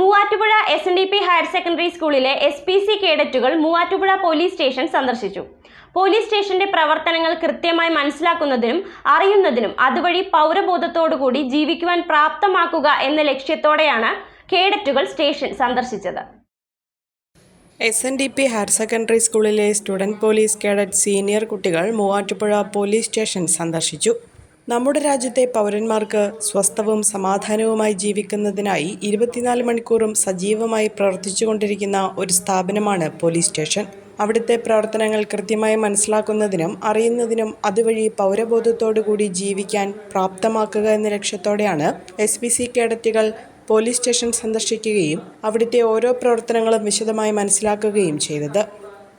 Muvattupuzha S N D P higher secondary സ്കൂളിലെ S P C കേഡറ്റുകൾ Muvattupuzha police station സന്ദർശിച്ചു. Police സ്റ്റേഷന്റെ പ്രവർത്തനങ്ങൾ കൃത്യമായി മനസ്സിലാക്കുന്നതിനും അറിയുന്നതിനും അതുവഴി പൗരബോധത്തോടുകൂടി ജീവിക്കുവാൻ പ്രാപ്തമാക്കുക എന്ന ലക്ഷ്യത്തോടെയാണ് കേഡറ്റുകൾ സ്റ്റേഷൻ സന്ദർശിച്ചത്. S N D P higher secondary സ്കൂളിലെ സ്റ്റുഡന്റ് പോലീസ് കേഡറ്റ് സീനിയർ കുട്ടികൾ മൂവാറ്റുപുഴ പോലീസ് സ്റ്റേഷൻ സന്ദർശിച്ചു. നമ്മുടെ രാജ്യത്തെ പൗരന്മാർക്ക് സ്വസ്ഥവും സമാധാനവുമായി ജീവിക്കുന്നതിനായി ഇരുപത്തിനാല് മണിക്കൂറും സജീവമായി പ്രവർത്തിച്ചുകൊണ്ടിരിക്കുന്ന ഒരു സ്ഥാപനമാണ് പോലീസ് സ്റ്റേഷൻ. അവിടുത്തെ പ്രവർത്തനങ്ങൾ കൃത്യമായി മനസ്സിലാക്കുന്നതിനും അറിയുന്നതിനും അതുവഴി പൗരബോധത്തോടുകൂടി ജീവിക്കാൻ പ്രാപ്തമാക്കുക എന്ന ലക്ഷ്യത്തോടെയാണ് എസ് പി സി കേഡറ്റുകൾ പോലീസ് സ്റ്റേഷൻ സന്ദർശിക്കുകയും അവിടുത്തെ ഓരോ പ്രവർത്തനങ്ങളും വിശദമായി മനസ്സിലാക്കുകയും ചെയ്തത്.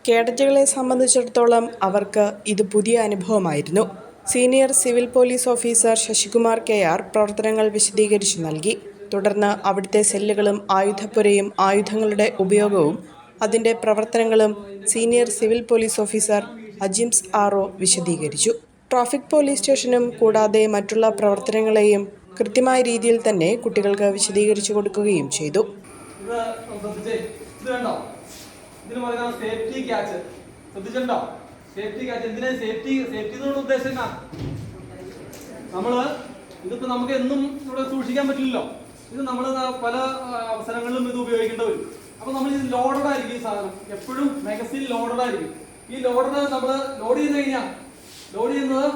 കേഡറ്റുകളെ സംബന്ധിച്ചിടത്തോളം അവർക്ക് ഇത് പുതിയ അനുഭവമായിരുന്നു. Senior civil police officer Sasikumar K R പ്രവർത്തനങ്ങൾ വിശദീകരിച്ചു നൽകി. തുടർന്ന് അവിടുത്തെ സെല്ലുകളും ആയുധപ്പുരയും ആയുധങ്ങളുടെ ഉപയോഗവും അതിന്റെ പ്രവർത്തനങ്ങളും senior civil police officer Ajims R വിശദീകരിച്ചു. ട്രാഫിക് പോലീസ് സ്റ്റേഷനും കൂടാതെ മറ്റുള്ള പ്രവർത്തനങ്ങളെയും കൃത്യമായ രീതിയിൽ തന്നെ കുട്ടികൾക്ക് വിശദീകരിച്ചു കൊടുക്കുകയും ചെയ്തു. ശ്രദ്ധിച്ചിട്ടുണ്ടോ? സേഫ്റ്റി സേഫ്റ്റി നമ്മൾ ഇതിപ്പോ നമുക്ക് എന്നും ഇവിടെ സൂക്ഷിക്കാൻ പറ്റില്ലല്ലോ. ഇത് നമ്മൾ പല അവസരങ്ങളിലും ഇത് ഉപയോഗിക്കേണ്ടി വരും. അപ്പൊ നമ്മൾ ഇത് ലോഡഡ് ആയിരിക്കും ഈ സാധനം. എപ്പോഴും മാഗസിൻ ലോഡഡ് ആയിരിക്കും. ഈ ലോഡഡ് നമ്മൾ ലോഡ് ചെയ്ത് കഴിഞ്ഞാൽ ലോഡ് ചെയ്യുന്നത്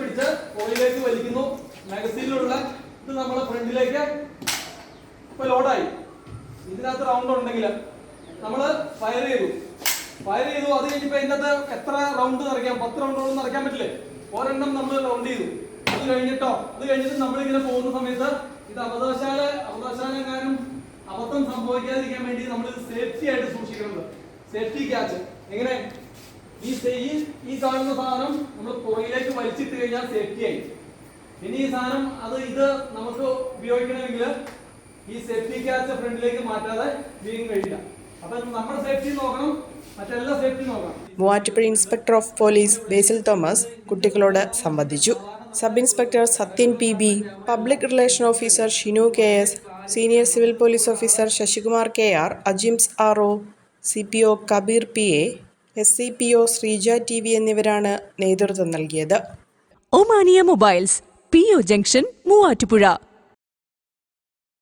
പിടിച്ച് പുറകിലേക്ക് വലിക്കുന്നു. മാഗസീനിലുള്ള ഇത് നമ്മളെ ഫ്രണ്ടിലേക്ക് ഇപ്പൊ ലോഡായി ഇതിനകത്ത് റൗണ്ട് ഉണ്ടെങ്കിൽ നമ്മൾ ഫയർ ചെയ്തു. ഫയർ ചെയ്തു. അത് കഴിഞ്ഞപ്പോ ഇന്നത്തെ എത്ര റൗണ്ട് നിറയ്ക്കാം? പത്ത് റൗണ്ട് നിറയ്ക്കാൻ പറ്റില്ലേ? ഒരെണ്ണം നമ്മൾ റൗണ്ട് ചെയ്തു. അത് കഴിഞ്ഞിട്ടോ? അത് കഴിഞ്ഞിട്ട് നമ്മൾ ഇങ്ങനെ പോകുന്ന സമയത്ത് ഇത് അബദ്ധവശാല അബദ്ധവശാലെങ്ങാനും അബദ്ധം സംഭവിക്കാതിരിക്കാൻ വേണ്ടി നമ്മൾ സേഫ്റ്റി ആയിട്ട് സൂക്ഷിക്കുന്നത് സേഫ്റ്റി ക്യാച്ച് എങ്ങനെ? ഈ ഈ ഈ കാണുന്ന സാധനം നമ്മൾ പുറകിലേക്ക് വലിച്ചിട്ട് കഴിഞ്ഞാൽ സേഫ്റ്റി ആയി. ഇനി ഈ സാധനം അത് ഇത് നമുക്ക് ഉപയോഗിക്കണമെങ്കിൽ ഈ സേഫ്റ്റി ക്യാച്ച് ഫ്രണ്ടിലേക്ക് മാറ്റാതെ ഉപയോഗിക്കാൻ കഴിയില്ല. Muvattupuzha inspector of police Basil Thomas കുട്ടികളോട് സംബന്ധിച്ചു sub inspector Sathyan P B public relation officer Shinu K S senior civil police officer Sasikumar K R Ajims R O C P O Kabeer P A S C P O Sreeja T V എന്നിവരാണ് നേതൃത്വം നൽകിയത്. Omania mobiles P O junction Muvattupuzha.